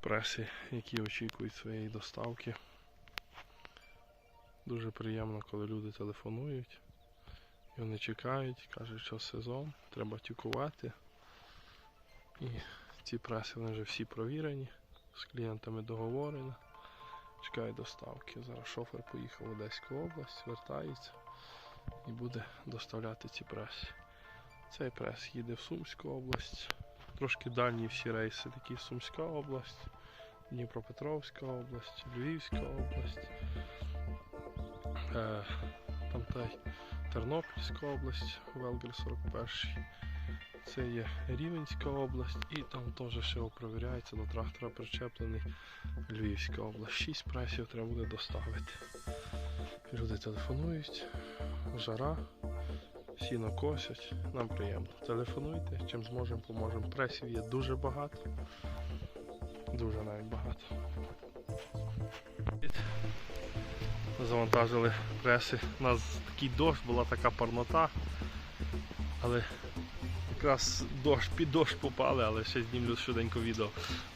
преси, які очікують своєї доставки. Дуже приємно, коли люди телефонують. І вони чекають, кажуть, що сезон, треба тюкувати. І ці преси вони вже всі провірені, з клієнтами договорені. Чекають доставки. Зараз шофер поїхав в Одеську область, вертається і буде доставляти ці преси. Цей прес їде в Сумську область. Трошки дальні всі рейси, такі Сумська область, Дніпропетровська область, Львівська область. Е, там та Тернопільська область, Велгер 41. Це є Рівненська область і там теж ще провіряється до трактора причеплений Львівська область. Шість пресів треба буде доставити. Люди телефонують, жара, сіно косять, нам приємно. Телефонуйте, чим зможемо, поможемо. Пресів є дуже багато. Дуже навіть багато. Завантажили преси. У нас такий дощ, була така парнота. Але якраз дощ, під дощ попали, але ще знімлю швиденько відео.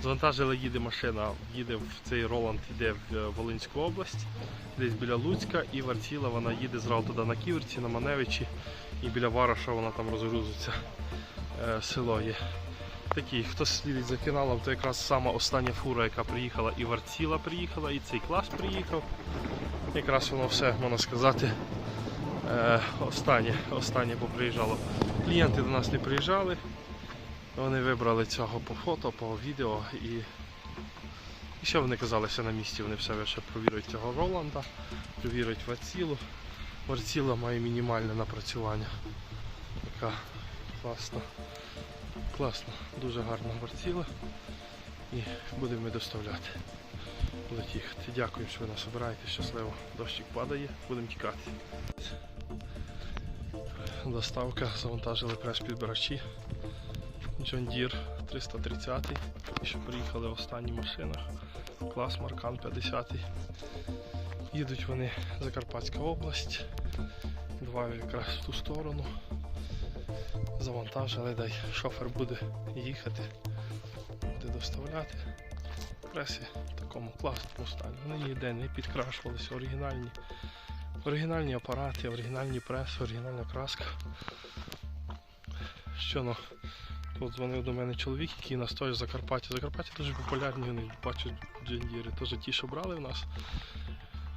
Завантажили, їде машина, їде в цей Роланд, йде в е, Волинську область, десь біля Луцька, і Варціла вона їде зразу туди на Ківерці, на Маневичі, і біля Вараша вона там розгрузиться. Е, село є. Такий, хто слідить за каналом, то якраз сама остання фура, яка приїхала, і Варціла приїхала, і цей клас приїхав. Якраз воно все, можна сказати, е, останнє, останнє поприїжджало. Клієнти до нас не приїжджали. Вони вибрали цього по фото, по відео і, і що вони казали, що на місці вони все ще провірять цього Роланда, провірять Варцілу. Варціла має мінімальне напрацювання. Така класна. Класно, дуже гарна варціла. І будемо доставляти. Будуть їхати. Дякую, що ви нас обираєте. Щасливо. Дощик падає, будемо тікати. Доставка, завантажили прес-підбирачі. John Deere 330 і що приїхали в останніх машинах. Клас Маркан 50. Їдуть вони Закарпатська область. Два якраз в ту сторону. Завантажили, дай шофер буде їхати, буде доставляти. Преси в такому класному стані. Вони ніде не підкрашувалися, оригінальні. Оригінальні апарати, оригінальні преси, оригінальна краска. Що ну, тут дзвонив до мене чоловік, який нас теж в Закарпатті. Закарпатті дуже популярні, вони бачу джендіри. Теж ті, що брали в нас.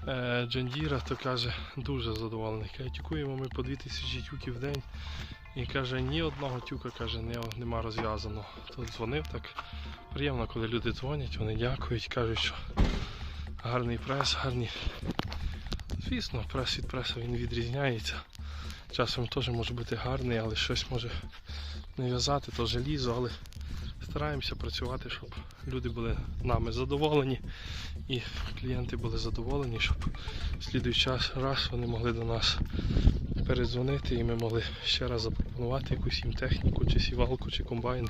Е, Джендіра, то каже, дуже задоволений. Каже, тюкуємо ми по 2000 тюків в день. І каже, ні одного тюка каже, не, нема розв'язаного. Тут дзвонив так. Приємно, коли люди дзвонять, вони дякують, кажуть, що гарний прес, гарні. Звісно, прес від преса він відрізняється. Часом теж може бути гарний, але щось може не в'язати, то желізо, але стараємося працювати, щоб люди були нами задоволені і клієнти були задоволені, щоб в слідуючий раз вони могли до нас передзвонити і ми могли ще раз запропонувати якусь їм техніку, чи сівалку, чи комбайн,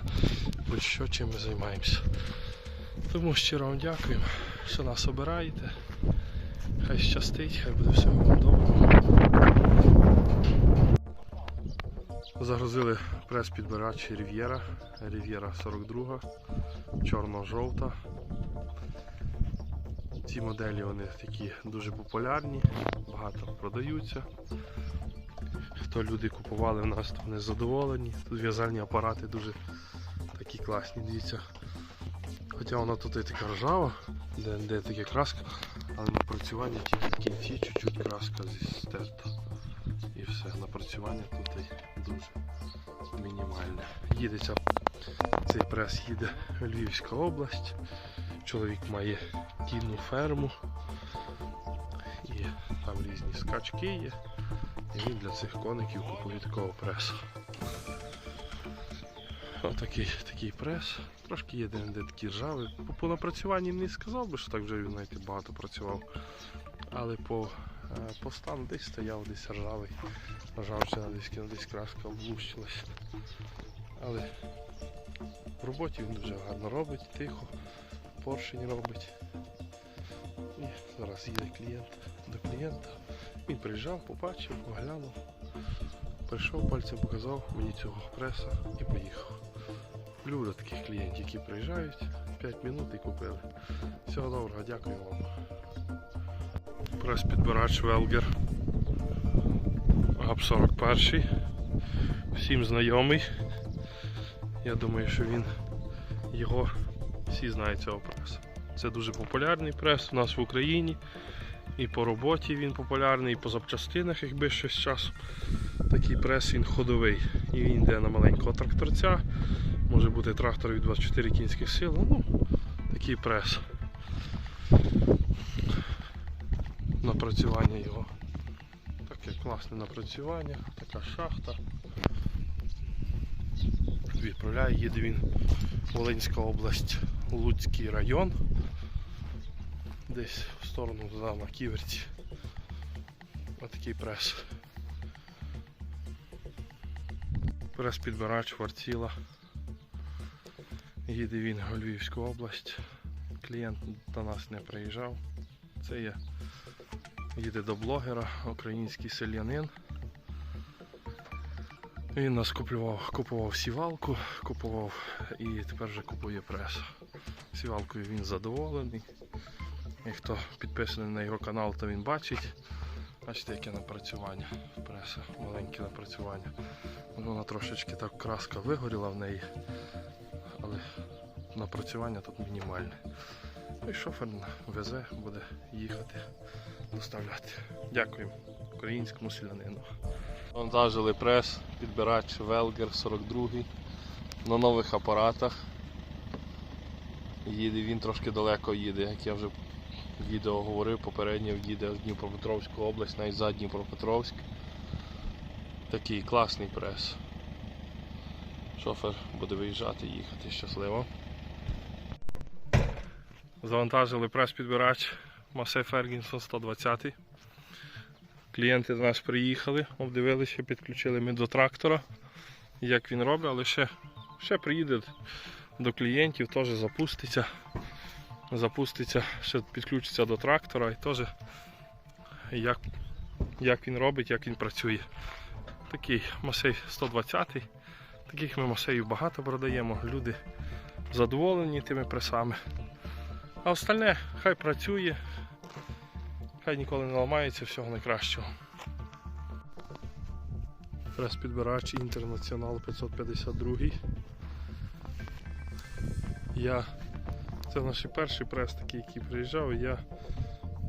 будь-що чим ми займаємося. Тому щиро вам дякуємо, що нас обираєте. Хай щастить, хай буде все вам добре. Загрузили прес-підбирач Рів'єра, Рів'єра 42, чорно-жовта. Ці моделі вони такі дуже популярні, багато продаються. Хто люди купували в нас, то вони задоволені. Тут в'язальні апарати дуже такі класні, дивіться. Хоча вона тут і така ржава, де, де таке краска, але напрацювання тільки в кінці чуть-чуть краска стерта. Напрацювання тут дуже мінімальне. Їдеться, цей прес їде Львівська область. Чоловік має кінну ферму. І там різні скачки є. І він для цих коників купує такого пресу. Отакий такий прес. Трошки є де, такі ржаві. По, по напрацюванні не сказав би, що так вже він знаєте, багато працював. Але по, е, по стану десь стояв, десь ржавий. Ржавчина десь, кіно, десь краска облущилась. Але в роботі він дуже гарно робить, тихо, поршень робить. І зараз їде клієнт до клієнта. Він приїжджав, побачив, оглянув. Прийшов, пальцем показав мені цього преса і поїхав. Люблю таких клієнтів, які приїжджають, 5 минут і купили. Всього доброго, дякую вам. Прес-підбирач Велгер. ГАП 41. Всім знайомий. Я думаю, що він його всі знають цього преса. Це дуже популярний прес у нас в Україні. І по роботі він популярний, і по запчастинах, якби щось часом. Такий прес він ходовий. І він йде на маленького тракторця. Може бути трактор від 24 кінських сил. Ну, такий прес. Напрацювання його. Класне напрацювання, така шахта. Відправляє, їде він Волинська область, Луцький район. Десь в сторону на ківерці. Отакий прес. Прес-підбирач Варціла. Їде він у Львівську область. Клієнт до нас не приїжджав. Це є. Їде до блогера, український селянин. Він нас купував, купував сівалку, купував і тепер вже купує прес. Сівалкою він задоволений. І хто підписаний на його канал, то він бачить. Бачите, яке напрацювання преса, маленьке напрацювання. Вона трошечки так краска вигоріла в неї, але напрацювання тут мінімальне. Ну і шофер везе, буде їхати, доставляти. Дякуємо українському селянину. Вантажили прес, підбирач Велгер 42 на нових апаратах. Їде він трошки далеко їде, як я вже в відео говорив, попередньо їде в Дніпропетровську область, навіть за Дніпропетровськ. Такий класний прес. Шофер буде виїжджати, їхати щасливо. Завантажили прес-підбирач Масе Фергінсон 120. Клієнти до нас приїхали, обдивилися, підключили ми до трактора, як він робить, але ще, ще приїде до клієнтів, теж запуститься. Запуститься, ще підключиться до трактора і теж як, як він робить, як він працює. Такий масей 120 Таких ми масеїв багато продаємо. Люди задоволені тими пресами. А остальне хай працює, хай ніколи не ламається, всього найкращого. Прес-підбирач Інтернаціонал 552. Я... Це наш перший прес такий, який приїжджав, я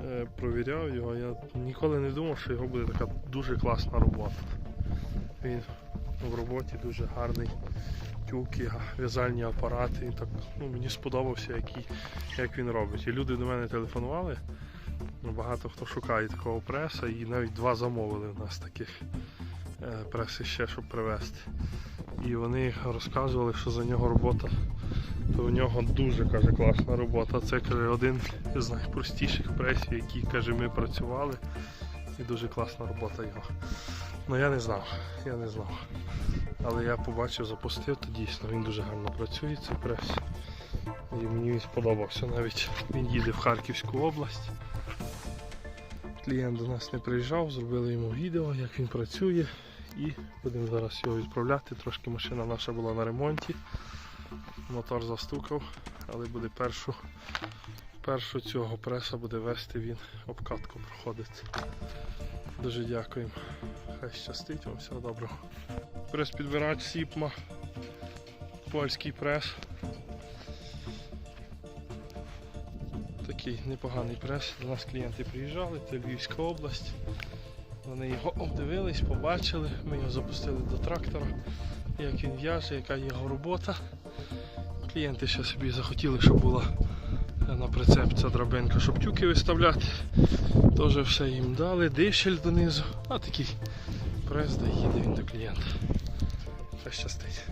е, провіряв його. Я ніколи не думав, що його буде така дуже класна робота. Він в роботі дуже гарний. Тюки, в'язальні апарати. Він так, ну, мені сподобався, який, як він робить. І люди до мене телефонували. Ну, Багато хто шукає такого преса і навіть два замовили у нас таких е, преси ще, щоб привезти. І вони розказували, що за нього робота, то у нього дуже каже, класна робота. Це каже, один з найпростіших пресів, які каже, ми працювали. І дуже класна робота його. Ну я не знав, я не знав. Але я побачив, запустив, то дійсно він дуже гарно працює, цей прес. І мені він сподобався. Навіть він їде в Харківську область. Клієнт до нас не приїжджав, зробили йому відео, як він працює. І будемо зараз його відправляти. Трошки машина наша була на ремонті. Мотор застукав, але буде першу, першу цього преса буде вести він, обкатку проходить. Дуже дякуємо. Хай щастить вам, всього доброго. Прес-підбирач Сіпма. Польський прес. Такий непоганий прес. До нас клієнти приїжджали, це Львівська область. Вони його обдивились, побачили, ми його запустили до трактора, як він в'яже, яка його робота. Клієнти ще собі захотіли, щоб була на прицеп ця драбинка, щоб тюки виставляти. Теж все їм дали, дишель донизу. А такий прес, де їде він до клієнта. Щастить.